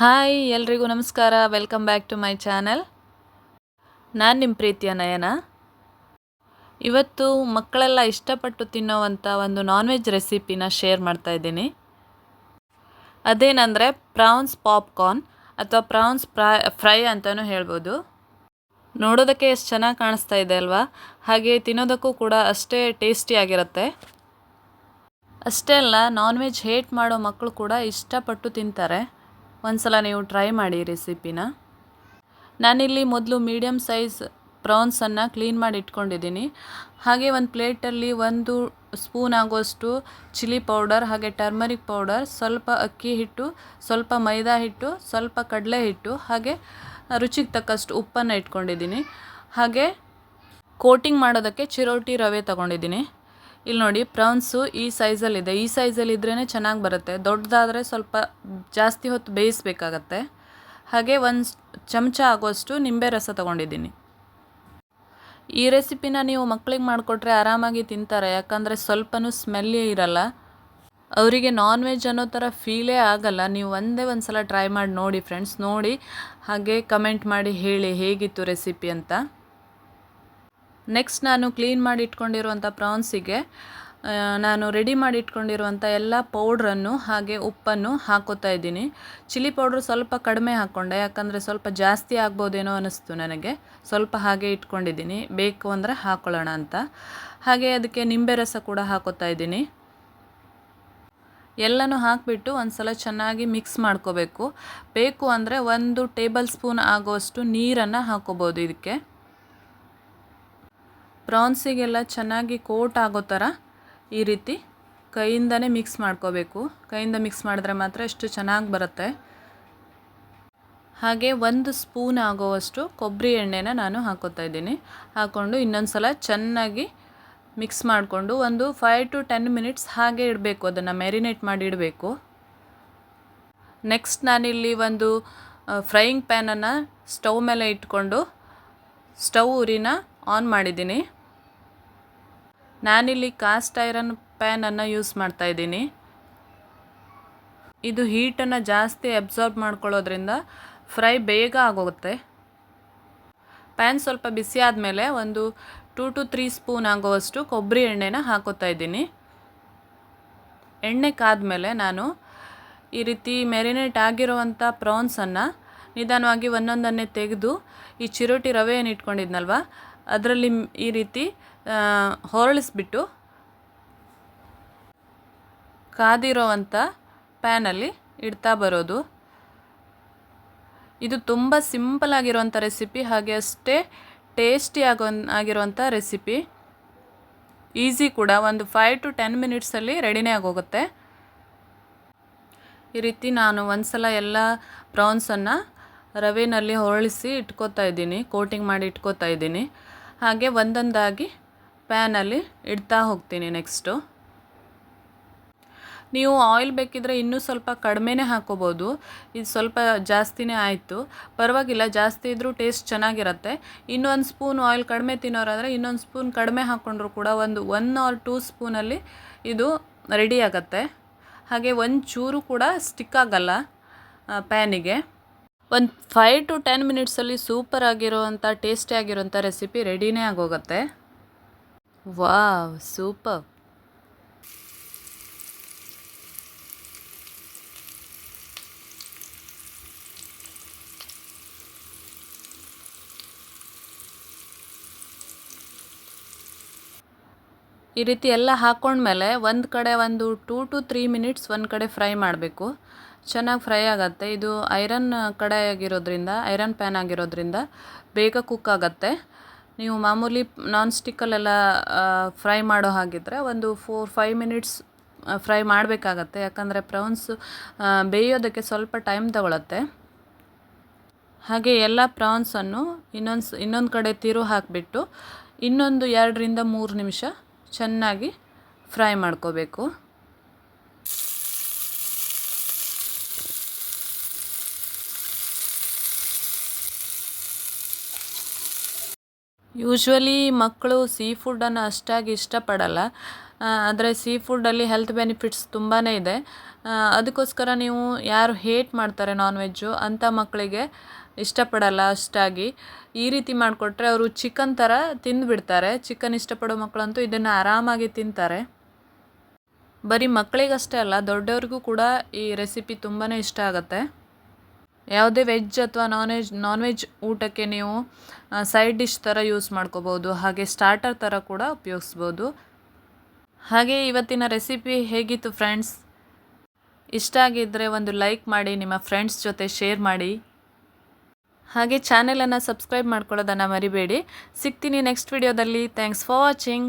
Hi, ಎಲ್ರಿಗೂ ನಮಸ್ಕಾರ. Welcome back to my channel ನಾನು ನಿಮ್ಮ ಪ್ರೀತಿಯ ನಯನ. ಇವತ್ತು ಮಕ್ಕಳೆಲ್ಲ ಇಷ್ಟಪಟ್ಟು ತಿನ್ನೋವಂಥ ಒಂದು ನಾನ್ ವೆಜ್ ರೆಸಿಪಿನ ಶೇರ್ ಮಾಡ್ತಾ ಇದ್ದೀನಿ. ಅದೇನೆಂದರೆ ಪ್ರಾನ್ಸ್ ಪಾಪ್ಕಾರ್ನ್ ಅಥವಾ ಪ್ರಾನ್ಸ್ ಫ್ರೈ ಫ್ರೈ ಅಂತಲೂ ಹೇಳ್ಬೋದು. ನೋಡೋದಕ್ಕೆ ಎಷ್ಟು ಚೆನ್ನಾಗಿ ಕಾಣಿಸ್ತಾ ಇದೆ ಅಲ್ವಾ? ಹಾಗೆ ತಿನ್ನೋದಕ್ಕೂ ಕೂಡ ಅಷ್ಟೇ ಟೇಸ್ಟಿಯಾಗಿರುತ್ತೆ ಅಷ್ಟೇ ಅಲ್ಲ ನಾನ್ ವೆಜ್ ಹೇಟ್ ಮಾಡೋ ಮಕ್ಕಳು ಕೂಡ ಇಷ್ಟಪಟ್ಟು ತಿಂತಾರೆ. ಒಂದ್ಸಲ ನೀವು ಟ್ರೈ ಮಾಡಿ ರೆಸಿಪಿನ ನಾನಿಲ್ಲಿ ಮೊದಲು ಮೀಡಿಯಮ್ ಸೈಜ್ ಪ್ರಾನ್ಸನ್ನು ಕ್ಲೀನ್ ಮಾಡಿ ಇಟ್ಕೊಂಡಿದ್ದೀನಿ. ಹಾಗೆ ಒಂದು ಪ್ಲೇಟಲ್ಲಿ ಒಂದು ಸ್ಪೂನ್ ಆಗೋಷ್ಟು ಚಿಲ್ಲಿ ಪೌಡರ್ ಹಾಗೆ ಟರ್ಮರಿಕ್ ಪೌಡರ್ ಸ್ವಲ್ಪ ಅಕ್ಕಿ ಹಿಟ್ಟು, ಸ್ವಲ್ಪ ಮೈದಾ ಹಿಟ್ಟು, ಸ್ವಲ್ಪ ಕಡಲೆ ಹಿಟ್ಟು, ಹಾಗೆ ರುಚಿಗೆ ತಕ್ಕಷ್ಟು ಉಪ್ಪನ್ನು ಇಟ್ಕೊಂಡಿದ್ದೀನಿ. ಹಾಗೆ ಕೋಟಿಂಗ್ ಮಾಡೋದಕ್ಕೆ ಚಿರೋಟಿ ರವೆ ತಗೊಂಡಿದ್ದೀನಿ. ಇಲ್ಲಿ ನೋಡಿ ಪ್ರೌನ್ಸು ಈ ಸೈಜಲ್ಲಿದೆ ಈ ಸೈಜಲ್ಲಿ ಇದ್ರೇ ಚೆನ್ನಾಗಿ ಬರುತ್ತೆ. ದೊಡ್ಡದಾದರೆ ಸ್ವಲ್ಪ ಜಾಸ್ತಿ ಹೊತ್ತು ಬೇಯಿಸ್ಬೇಕಾಗತ್ತೆ. ಹಾಗೆ ಒಂದು ಚಮಚ ಆಗುವಷ್ಟು ನಿಂಬೆ ರಸ ತಗೊಂಡಿದ್ದೀನಿ. ಈ ರೆಸಿಪಿನ ನೀವು ಮಕ್ಕಳಿಗೆ ಮಾಡಿಕೊಟ್ರೆ ಆರಾಮಾಗಿ ತಿಂತಾರೆ. ಯಾಕಂದರೆ ಸ್ವಲ್ಪನೂ ಸ್ಮೆಲ್ಲೇ ಇರಲ್ಲ. ಅವರಿಗೆ ನಾನ್ ವೆಜ್ ಅನ್ನೋ ಥರ ಫೀಲೇ ಆಗಲ್ಲ. ನೀವು ಒಂದೇ ಒಂದು ಸಲ ಟ್ರೈ ಮಾಡಿ ನೋಡಿ ಫ್ರೆಂಡ್ಸ್ ನೋಡಿ, ಹಾಗೆ ಕಮೆಂಟ್ ಮಾಡಿ ಹೇಳಿ ಹೇಗಿತ್ತು ರೆಸಿಪಿ ಅಂತ. ನೆಕ್ಸ್ಟ್ ನಾನು ಕ್ಲೀನ್ ಮಾಡಿ ಇಟ್ಕೊಂಡಿರುವಂಥ ಪ್ರಾನ್ಸಿಗೆ ನಾನು ರೆಡಿ ಮಾಡಿ ಇಟ್ಕೊಂಡಿರುವಂಥ ಎಲ್ಲ ಪೌಡ್ರನ್ನು ಹಾಗೆ ಉಪ್ಪನ್ನು ಹಾಕೋತಾ ಇದ್ದೀನಿ. ಚಿಲ್ಲಿ ಪೌಡ್ರ್ ಸ್ವಲ್ಪ ಕಡಿಮೆ ಹಾಕ್ಕೊಂಡೆ, ಯಾಕಂದರೆ ಸ್ವಲ್ಪ ಜಾಸ್ತಿ ಆಗ್ಬೋದೇನೋ ಅನ್ನಿಸ್ತು ನನಗೆ. ಸ್ವಲ್ಪ ಹಾಗೆ ಇಟ್ಕೊಂಡಿದ್ದೀನಿ, ಬೇಕು ಅಂದರೆ ಹಾಕ್ಕೊಳ್ಳೋಣ ಅಂತ. ಹಾಗೆ ಅದಕ್ಕೆ ನಿಂಬೆ ರಸ ಕೂಡ ಹಾಕೋತಾ ಇದ್ದೀನಿ. ಎಲ್ಲನೂ ಹಾಕಿಬಿಟ್ಟು ಒಂದು ಸಲ ಚೆನ್ನಾಗಿ ಮಿಕ್ಸ್ ಮಾಡ್ಕೋಬೇಕು. ಬೇಕು ಅಂದರೆ ಒಂದು ಟೇಬಲ್ ಸ್ಪೂನ್ ಆಗುವಷ್ಟು ನೀರನ್ನು ಹಾಕೋಬೋದು ಇದಕ್ಕೆ. ಪ್ರಾನ್ಸಿಗೆಲ್ಲ ಚೆನ್ನಾಗಿ ಕೋಟ್ ಆಗೋ ಥರ ಈ ರೀತಿ ಕೈಯಿಂದನೇ ಮಿಕ್ಸ್ ಮಾಡ್ಕೋಬೇಕು. ಕೈಯಿಂದ ಮಿಕ್ಸ್ ಮಾಡಿದ್ರೆ ಮಾತ್ರ ಎಷ್ಟು ಚೆನ್ನಾಗಿ ಬರುತ್ತೆ. ಹಾಗೆ ಒಂದು ಸ್ಪೂನ್ ಆಗೋವಷ್ಟು ಕೊಬ್ಬರಿ ಎಣ್ಣೆನ ನಾನು ಹಾಕೋತಾ ಇದ್ದೀನಿ. ಹಾಕ್ಕೊಂಡು ಇನ್ನೊಂದು ಸಲ ಚೆನ್ನಾಗಿ ಮಿಕ್ಸ್ ಮಾಡಿಕೊಂಡು ಒಂದು ಫೈವ್ ಟು ಟೆನ್ ಮಿನಿಟ್ಸ್ ಹಾಗೆ ಇಡಬೇಕು. ಅದನ್ನು ಮ್ಯಾರಿನೇಟ್ ಮಾಡಿ ಇಡಬೇಕು. ನೆಕ್ಸ್ಟ್ ನಾನಿಲ್ಲಿ ಒಂದು ಫ್ರೈಯಿಂಗ್ ಪ್ಯಾನನ್ನು ಸ್ಟವ್ ಮೇಲೆ ಇಟ್ಕೊಂಡು ಸ್ಟವ್ ಉರಿನ ಆನ್ ಮಾಡಿದ್ದೀನಿ. ನಾನಿಲ್ಲಿ ಕಾಸ್ಟ್ ಐರನ್ ಪ್ಯಾನನ್ನು ಯೂಸ್ ಮಾಡ್ತಾ ಇದ್ದೀನಿ. ಇದು ಹೀಟನ್ನು ಜಾಸ್ತಿ ಅಬ್ಸಾರ್ಬ್ ಮಾಡ್ಕೊಳ್ಳೋದ್ರಿಂದ ಫ್ರೈ ಬೇಗ ಆಗೋಗುತ್ತೆ. ಪ್ಯಾನ್ ಸ್ವಲ್ಪ ಬಿಸಿ ಆದಮೇಲೆ ಒಂದು ಟೂ ಟು ತ್ರೀ ಸ್ಪೂನ್ ಆಗೋವಷ್ಟು ಕೊಬ್ಬರಿ ಎಣ್ಣೆನ ಹಾಕೋತಾ ಇದ್ದೀನಿ. ಎಣ್ಣೆ ಕಾದ ಮೇಲೆ ನಾನು ಈ ರೀತಿ ಮೆರಿನೇಟ್ ಆಗಿರುವಂಥ ಪ್ರಾನ್ಸನ್ನು ನಿಧಾನವಾಗಿ ಒಂದೊಂದನ್ನೇ ತೆಗೆದು ಈ ಚಿರೋಟಿ ರವೆ ಏನು ಇಟ್ಕೊಂಡಿದ್ನಲ್ವ ಅದರಲ್ಲಿ ಈ ರೀತಿ ಹೊರಳಿಸ್ಬಿಟ್ಟು ಕಾದಿರೋವಂಥ ಪ್ಯಾನಲ್ಲಿ ಇಡ್ತಾ ಬರೋದು. ಇದು ತುಂಬ ಸಿಂಪಲ್ ಆಗಿರುವಂಥ ರೆಸಿಪಿ, ಹಾಗೆ ಅಷ್ಟೇ ಟೇಸ್ಟಿ ಆಗೋ ಆಗಿರುವಂಥ ರೆಸಿಪಿ. ಈಸಿ ಕೂಡ, ಒಂದು ಫೈವ್ ಟು ಟೆನ್ ಮಿನಿಟ್ಸಲ್ಲಿ ರೆಡಿನೇ ಆಗೋಗುತ್ತೆ. ಈ ರೀತಿ ನಾನು ಒಂದು ಸಲ ಎಲ್ಲ ಪ್ರಾನ್ಸನ್ನು ರವೆನಲ್ಲಿ ಹೊರಳಿಸಿ ಇಟ್ಕೋತಾ ಇದ್ದೀನಿ, ಕೋಟಿಂಗ್ ಮಾಡಿ ಇಟ್ಕೋತಾ ಇದ್ದೀನಿ. ಹಾಗೆ ಒಂದೊಂದಾಗಿ ಪ್ಯಾನಲ್ಲಿ ಇಡ್ತಾ ಹೋಗ್ತೀನಿ ನೆಕ್ಸ್ಟು. ನೀವು ಆಯಿಲ್ ಬೇಕಿದ್ರೆ ಇನ್ನೂ ಸ್ವಲ್ಪ ಕಡಿಮೆನೇ ಹಾಕೋಬೋದು. ಇದು ಸ್ವಲ್ಪ ಜಾಸ್ತಿನೇ ಆಯಿತು. ಪರವಾಗಿಲ್ಲ, ಜಾಸ್ತಿ ಇದ್ದರೂ ಟೇಸ್ಟ್ ಚೆನ್ನಾಗಿರುತ್ತೆ. ಇನ್ನೊಂದು ಸ್ಪೂನ್ ಆಯಿಲ್ ಕಡಿಮೆ ತಿನ್ನೋರಾದರೆ ಇನ್ನೊಂದು ಸ್ಪೂನ್ ಕಡಿಮೆ ಹಾಕ್ಕೊಂಡ್ರು ಕೂಡ ಒಂದು ಒನ್ ಆರ್ ಟೂ ಸ್ಪೂನಲ್ಲಿ ಇದು ರೆಡಿ ಆಗುತ್ತೆ. ಹಾಗೆ ಒಂದು ಚೂರು ಕೂಡ ಸ್ಟಿಕ್ ಆಗಲ್ಲ ಪ್ಯಾನಿಗೆ. ಒಂದು ಫೈವ್ ಟು ಟೆನ್ ಮಿನಿಟ್ಸಲ್ಲಿ ಸೂಪರ್ ಆಗಿರೋವಂಥ ಟೇಸ್ಟಿ ಆಗಿರೋಂಥ ರೆಸಿಪಿ ರೆಡಿನೇ ಆಗೋಗುತ್ತೆ. ವಾವ್ ಸೂಪರ್ ಈ ರೀತಿ ಎಲ್ಲ ಹಾಕ್ಕೊಂಡ್ಮೇಲೆ ಒಂದು ಕಡೆ ಒಂದು ಟೂ ಟು ತ್ರೀ ಮಿನಿಟ್ಸ್ ಒಂದು ಕಡೆ ಫ್ರೈ ಮಾಡಬೇಕು. ಚೆನ್ನಾಗಿ ಫ್ರೈ ಆಗುತ್ತೆ. ಇದು ಐರನ್ ಕಡೆ ಆಗಿರೋದ್ರಿಂದ ಐರನ್ ಪ್ಯಾನ್ ಆಗಿರೋದ್ರಿಂದ ಬೇಗ ಕುಕ್ ಆಗುತ್ತೆ. ನೀವು ಮಾಮೂಲಿ ನಾನ್ ಸ್ಟಿಕ್ಕಲ್ಲೆಲ್ಲ ಫ್ರೈ ಮಾಡೋ ಹಾಗಿದ್ರೆ ಒಂದು ಫೋರ್, ಫೈವ್ ಮಿನಿಟ್ಸ್ ಫ್ರೈ ಮಾಡಬೇಕಾಗತ್ತೆ. ಯಾಕಂದರೆ ಪ್ರೌನ್ಸ್ ಬೇಯೋದಕ್ಕೆ ಸ್ವಲ್ಪ ಟೈಮ್ ತಗೊಳತ್ತೆ. ಹಾಗೆ ಎಲ್ಲ ಪ್ರಾನ್ಸನ್ನು ಇನ್ನೊಂದು ಇನ್ನೊಂದು ಕಡೆ ತಿರು ಹಾಕಿಬಿಟ್ಟು ಇನ್ನೊಂದು ಎರಡರಿಂದ ಮೂರು ನಿಮಿಷ ಚೆನ್ನಾಗಿ ಫ್ರೈ ಮಾಡ್ಕೋಬೇಕು. ಯೂಶ್ವಲಿ ಮಕ್ಕಳು ಸೀ ಫುಡ್ಡನ್ನು ಅಷ್ಟಾಗಿ ಇಷ್ಟಪಡಲ್ಲ. ಆದರೆ ಸೀ ಫುಡ್ಡಲ್ಲಿ ಹೆಲ್ತ್ ಬೆನಿಫಿಟ್ಸ್ ತುಂಬಾ ಇದೆ. ಅದಕ್ಕೋಸ್ಕರ ನೀವು ಯಾರು ಹೇಟ್ ಮಾಡ್ತಾರೆ ನಾನ್ ವೆಜ್ಜು ಅಂಥ ಮಕ್ಕಳಿಗೆ ಇಷ್ಟಪಡಲ್ಲ ಅಷ್ಟಾಗಿ. ಈ ರೀತಿ ಮಾಡಿಕೊಟ್ರೆ ಅವರು ಚಿಕನ್ ಥರ ತಿಂದುಬಿಡ್ತಾರೆ. ಚಿಕನ್ ಇಷ್ಟಪಡೋ ಮಕ್ಕಳಂತೂ ಇದನ್ನು ಆರಾಮಾಗಿ ತಿಂತಾರೆ. ಬರೀ ಮಕ್ಕಳಿಗಷ್ಟೇ ಅಲ್ಲ, ದೊಡ್ಡವ್ರಿಗೂ ಕೂಡ ಈ ರೆಸಿಪಿ ತುಂಬಾ ಇಷ್ಟ ಆಗುತ್ತೆ. ಯಾವುದೇ ವೆಜ್ ಅಥವಾ ನಾನ್ ವೆಜ್ ನಾನ್ ವೆಜ್ ಊಟಕ್ಕೆ ನೀವು ಸೈಡ್ ಡಿಶ್ ಥರ ಯೂಸ್ ಮಾಡ್ಕೋಬೋದು. ಹಾಗೆ ಸ್ಟಾರ್ಟರ್ ಥರ ಕೂಡ ಉಪಯೋಗಿಸ್ಬೋದು. ಹಾಗೆ ಇವತ್ತಿನ ರೆಸಿಪಿ ಹೇಗಿತ್ತು ಫ್ರೆಂಡ್ಸ್ ಇಷ್ಟ ಆಗಿದ್ದರೆ ಒಂದು ಲೈಕ್ ಮಾಡಿ, ನಿಮ್ಮ ಫ್ರೆಂಡ್ಸ್ ಜೊತೆ ಶೇರ್ ಮಾಡಿ. ಹಾಗೆ ಚಾನೆಲನ್ನು ಸಬ್ಸ್ಕ್ರೈಬ್ ಮಾಡ್ಕೊಳ್ಳೋದನ್ನು ಮರಿಬೇಡಿ. ಸಿಗ್ತೀನಿ ನೆಕ್ಸ್ಟ್ ವಿಡಿಯೋದಲ್ಲಿ ಥ್ಯಾಂಕ್ಸ್ ಫಾರ್ ವಾಚಿಂಗ್